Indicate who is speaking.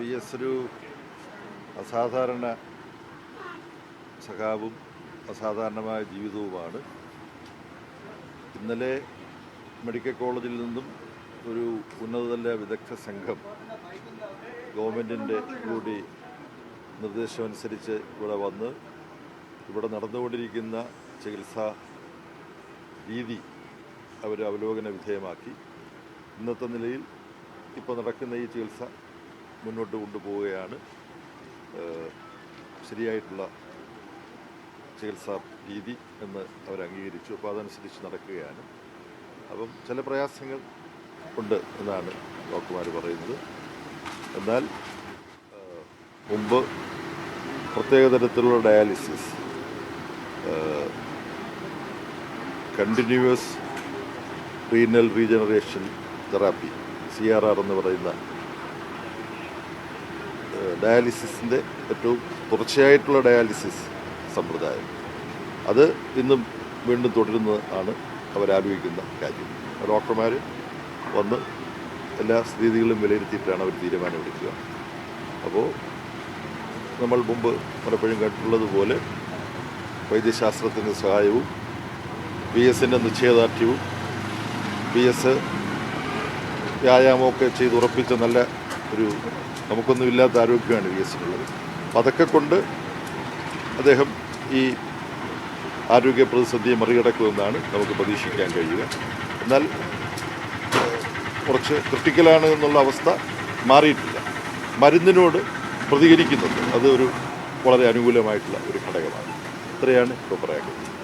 Speaker 1: V S ഒരു അസാധാരണ സഖാവും അസാധാരണമായ ജീവിതവുമാണ്. ഇന്നലെ മെഡിക്കൽ കോളേജിൽ നിന്നും ഒരു ഉന്നതതല വിദഗ്ധ സംഘം ഗവൺമെന്റിന്റെ കൂടി നിർദ്ദേശമനുസരിച്ച് ഇവിടെ വന്ന് ഇവിടെ നടന്നുകൊണ്ടിരിക്കുന്ന ചികിത്സാ രീതി അവർ അവലോകന വിധേയമാക്കി. ഇന്നത്തെ നിലയിൽ ഇപ്പോൾ നടക്കുന്ന ഈ ചികിത്സ മുന്നോട്ട് കൊണ്ടുപോവുകയാണ്. ശരിയായിട്ടുള്ള ചികിത്സാ രീതി എന്ന് അവർ അംഗീകരിച്ചു അപ്പോൾ അതനുസരിച്ച് നടക്കുകയാണ്. അപ്പം ചില പ്രയാസങ്ങൾ ഉണ്ട് എന്നാണ് ഡോക്ടർമാർ പറയുന്നത്. എന്നാൽ മുമ്പ് പ്രത്യേക തരത്തിലുള്ള dialysis continuous renal regeneration therapy C R R എന്ന് പറയുന്ന ഡയാലിസിസിന്റെ ഏറ്റവും തുടർച്ചയായിട്ടുള്ള ഡയാലിസിസ് സമ്പ്രദായം. അത് ഇന്നും വീണ്ടും തുടരുന്നതാണ് അവരാലോചിക്കുന്ന കാര്യം. ഡോക്ടർമാർ വന്ന് എല്ലാ സ്ഥിതികളും വിലയിരുത്തിയിട്ടാണ് അവർ തീരുമാനമെടുക്കുക അപ്പോൾ നമ്മൾ മുമ്പ് പലപ്പോഴും കേട്ടിട്ടുള്ളതുപോലെ വൈദ്യശാസ്ത്രത്തിന്റെ സഹായവും പി എസിന്റെ നിശ്ചയദാർഢ്യവും പി എസ് വ്യായാമമൊക്കെ ചെയ്ത് ഉറപ്പിച്ച നല്ല ഒരു നമുക്കൊന്നുമില്ലാത്ത ആരോഗ്യമാണ് വി എസിനുള്ളത് അപ്പം അതൊക്കെ കൊണ്ട് അദ്ദേഹം ഈ ആരോഗ്യ പ്രതിസന്ധിയെ മറികടക്കുമെന്നാണ് നമുക്ക് പ്രതീക്ഷിക്കാൻ കഴിയുക. എന്നാൽ കുറച്ച് ക്രിട്ടിക്കലാണ് എന്നുള്ള അവസ്ഥ മാറിയിട്ടില്ല. മരുന്നിനോട് പ്രതികരിക്കുന്നുണ്ട്. അത് ഒരു വളരെ അനുകൂലമായിട്ടുള്ള ഒരു ഘടകമാണ്. ഇത്രയാണ് ഇപ്പോൾ പറയാൻ കഴിയുന്നത്